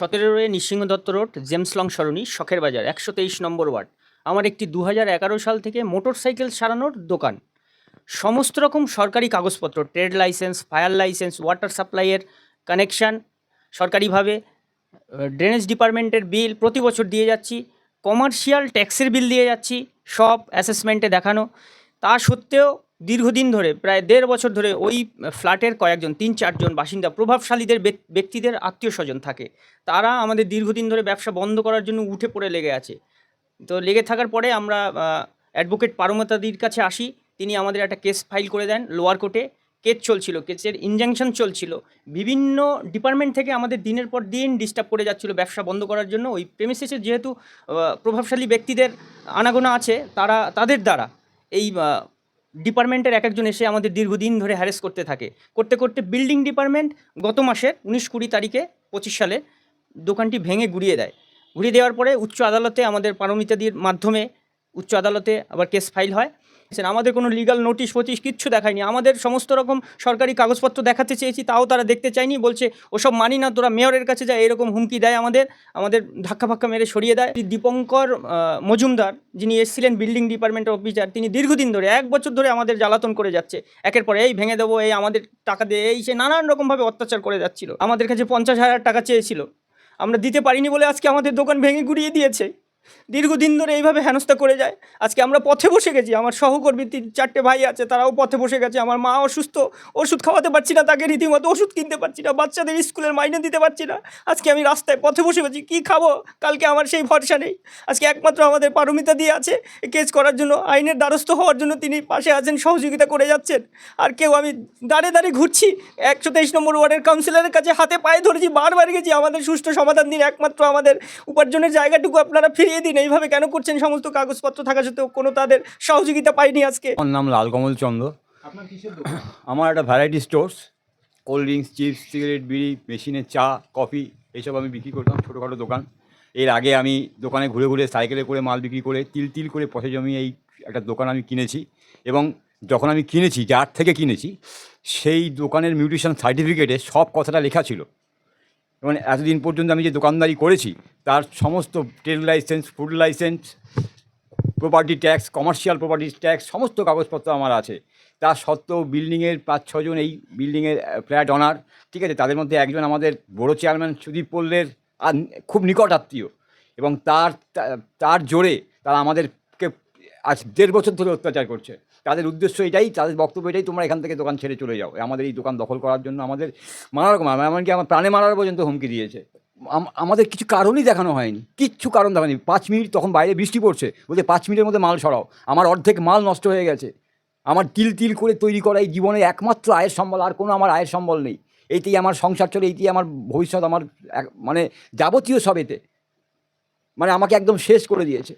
সতেরোয় Nrisingha Dutta road, James Long সরণি, শখের বাজার, একশো তেইশ নম্বর ওয়ার্ড। আমার একটি দু হাজার এগারো সাল থেকে মোটর সাইকেল সারানোর দোকান। সমস্ত রকম সরকারি কাগজপত্র, trade licence, fire licence, water সাপ্লাইয়ের connection সরকারিভাবে ড্রেনেজ ডিপার্টমেন্টের বিল প্রতি বছর দিয়ে যাচ্ছি, কমার্শিয়াল ট্যাক্সের বিল দিয়ে যাচ্ছি, সব অ্যাসেসমেন্টে দেখানো। তা সত্ত্বেও দীর্ঘদিন ধরে, প্রায় দেড় বছর ধরে ওই ফ্ল্যাটের কয়েকজন, তিন চারজন বাসিন্দা প্রভাবশালীদের ব্যক্তিদের আত্মীয় স্বজন থাকে। তারা আমাদের দীর্ঘদিন ধরে ব্যবসা বন্ধ করার জন্য উঠে পড়ে লেগে আছে। তো লেগে থাকার পরে আমরা অ্যাডভোকেট পারমতাদির কাছে আসি। তিনি আমাদের একটা কেস ফাইল করে দেন লোয়ার কোর্টে। কেস চলছিল, কেসের ইনজাংশন চলছিল। বিভিন্ন ডিপার্টমেন্ট থেকে আমাদের দিনের পর দিন ডিস্টার্ব করে যাচ্ছিল ব্যবসা বন্ধ করার জন্য। ওই প্রেমিসেসে যেহেতু প্রভাবশালী ব্যক্তিদের আনাগোনা আছে, তারা, তাদের দ্বারা এই ডিপার্টমেন্টের এক একজন এসে আমাদের দীর্ঘদিন ধরে হ্যারেস করতে থাকে। করতে করতে বিল্ডিং ডিপার্টমেন্ট গত মাসের উনিশ কুড়ি তারিখে পঁচিশ সালে দোকানটি ভেঙে ঘুরিয়ে দেয়। ঘুরিয়ে দেওয়ার পরে উচ্চ আদালতে আমাদের পারমিতাদির মাধ্যমে উচ্চ আদালতে আবার কেস ফাইল হয়। আমাদের কোনো লিগাল নোটিশ ফটিশ কিচ্ছু দেখায়নি। আমাদের সমস্ত রকম সরকারি কাগজপত্র দেখাতে চেয়েছি, তাও তারা দেখতে চায়নি, বলছে, ওসব মানি না, তোরা মেয়রের কাছে যা, এরকম হুমকি দেয় আমাদের আমাদের ধাক্কা ফাক্কা মেরে সরিয়ে দেয়। দীপঙ্কর মজুমদার, যিনি এসেছিলেন বিল্ডিং ডিপার্টমেন্টের অফিসার তিনি দীর্ঘদিন ধরে, এক বছর ধরে আমাদের জ্বালাতন করে যাচ্ছে। একের পর এই ভেঙে দেবো, এই আমাদের টাকা দিয়ে, এই সে নানান রকমভাবে অত্যাচার করে যাচ্ছিল। আমাদের কাছে পঞ্চাশ হাজার টাকা চেয়েছিল। আমরা দিতে পারিনি বলে আজকে আমাদের দোকান ভেঙে গুড়িয়ে দিয়েছে। দীর্ঘদিন ধরে এইভাবে হেনস্থা করে যায়। আজকে আমরা পথে বসে গেছি। আমার সহকর্মী তিন, চারটে ভাই আছে, তারাও পথে বসে গেছে। আমার মা অসুস্থ, ওষুধ খাওয়াতে পারছি না তাকে, রীতিমতো ওষুধ কিনতে পারছি না, বাচ্চাদের স্কুলের মাইনে দিতে পারছি না। আজকে আমি রাস্তায় পথে বসে গেছি, কী খাব? কালকে আমার সেই ভরসা নেই। আজকে একমাত্র আমাদের পারমিতা দিয়ে আছে কেস করার জন্য, আইনের দ্বারস্থ হওয়ার জন্য তিনি পাশে আছেন, সহযোগিতা করে যাচ্ছেন। আর কেউ আমি দাঁড়ে দাঁড়িয়ে ঘুরছি, একশো তেইশ নম্বর ওয়ার্ডের কাউন্সিলরের কাছে হাতে পায়ে ধরেছি, বারবার গেছি। আমাদের সুষ্ঠু সমাধান দিন, একমাত্র আমাদের উপার্জনের জায়গাটুকু আপনারা ফিরিয়ে দিন এইভাবে কেন করছেন? সমস্ত কাগজপত্র থাকা সত্ত্বেও কোনো তাদের সহযোগিতা পাইনি আজকে। আমার নাম লালকমল চন্দ্র। আমার একটা variety stores cold drinks chips cigarette bidi মেশিনের চা কফি এইসব আমি বিক্রি করতাম, ছোটোখাটো দোকান। এর আগে আমি দোকানে ঘুরে ঘুরে সাইকেলে করে মাল বিক্রি করে তিল তিল করে পথে জমি এই একটা দোকান আমি কিনেছি এবং যখন আমি কিনেছি, যার থেকে কিনেছি, সেই দোকানের মিউটিশন সার্টিফিকেটে সব কথাটা লেখা ছিল। এবং এতদিন পর্যন্ত আমি যে দোকানদারি করেছি, তার সমস্ত trade licence, food licence property tax commercial property tax সমস্ত কাগজপত্র আমার আছে। তা সত্ত্বেও বিল্ডিংয়ের পাঁচ, ছজন এই বিল্ডিংয়ের ফ্ল্যাট অনার ঠিক আছে, তাদের মধ্যে একজন আমাদের বড় চেয়ারম্যান সুদীপ পল্লের খুব নিকট আত্মীয়। এবং তার তার জোরে তারা আমাদেরকে আজ দেড় বছর ধরে অত্যাচার করছে। তাদের উদ্দেশ্য এটাই, তাদের বক্তব্য এটাই, তোমরা এখান থেকে দোকান ছেড়ে চলে যাও। আমাদের এই দোকান দখল করার জন্য আমাদের নানা রকম, এমনকি আমার প্রাণে মারার পর্যন্ত হুমকি দিয়েছে। আমাদের কিছু কারণই দেখানো হয়নি, কিচ্ছু কারণ দেখানি। পাঁচ মিনিট তখন বাইরে বৃষ্টি পড়ছে বলতে পাঁচ মিনিটের মধ্যে মাল সরাও। আমার অর্ধেক মাল নষ্ট হয়ে গেছে। আমার তিল তিল করে তৈরি করা এই জীবনের একমাত্র আয়ের সম্বল, আর কোনো আমার আয়ের সম্বল নেই। এইতেই আমার সংসার চলে, এইতেই আমার ভবিষ্যৎ, আমার মানে যাবতীয় সব এতে। মানে আমাকে একদম শেষ করে দিয়েছে।